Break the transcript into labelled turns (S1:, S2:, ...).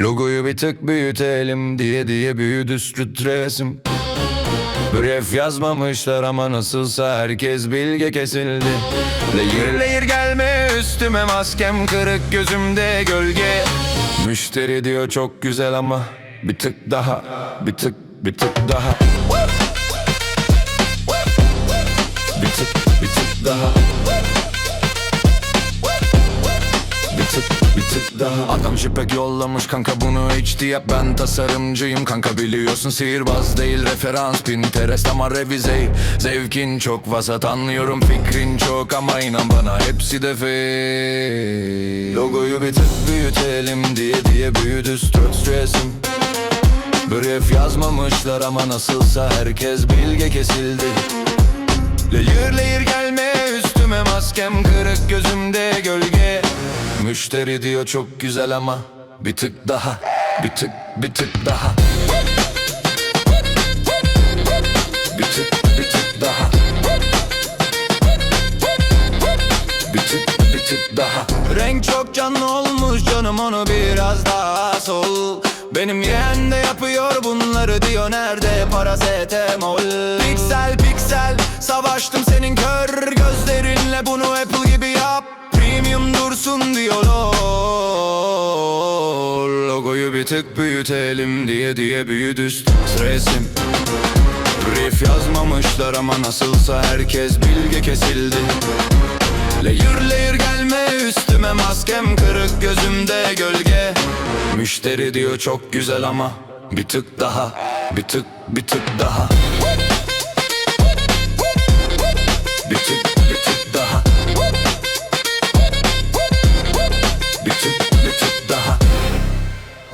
S1: Logoyu bir tık büyütelim diye diye büyüdü stresim Brief yazmamışlar ama nasılsa herkes bilge kesildi. Layer layer gelme üstüme maskem kırık gözümde gölge. Müşteri diyor çok güzel ama bir tık daha bir tık bir tık daha. Bir tık tık daha. Adam jipek yollamış kanka bunu HD yap Ben tasarımcıyım. Kanka biliyorsun sihirbaz değil Referans Pinterest ama revize. Zevkin çok vasat anlıyorum fikrin çok Ama inan bana hepsi de fake. Logoyu bir tık büyütelim diye diye büyüdü stres stresim. Brief yazmamışlar ama nasılsa herkes bilge kesildi. Layer layer gelme üstüme maskem kırık gözümde gölge Müşteri diyor çok güzel ama bir tık daha bir tık bir tık daha. Bir tık bir tık daha. Bir tık bir tık daha. Renk çok canlı olmuş canım onu biraz daha sol. Benim yeğen de yapıyor bunları diyor nerede parasetamol? Piksel piksel savaştım senin kör gözlerinle bunu Apple gibi yap. Premium dursun diyor bir tık büyütelim diye diye büyüdü stresim Brief yazmamışlar ama nasılsa herkes bilge kesildi. Layer layer gelme üstüme maskem kırık gözümde gölge. Müşteri diyor çok güzel ama bir tık daha bir tık bir tık daha. Bir tık bir tık daha. Bir tık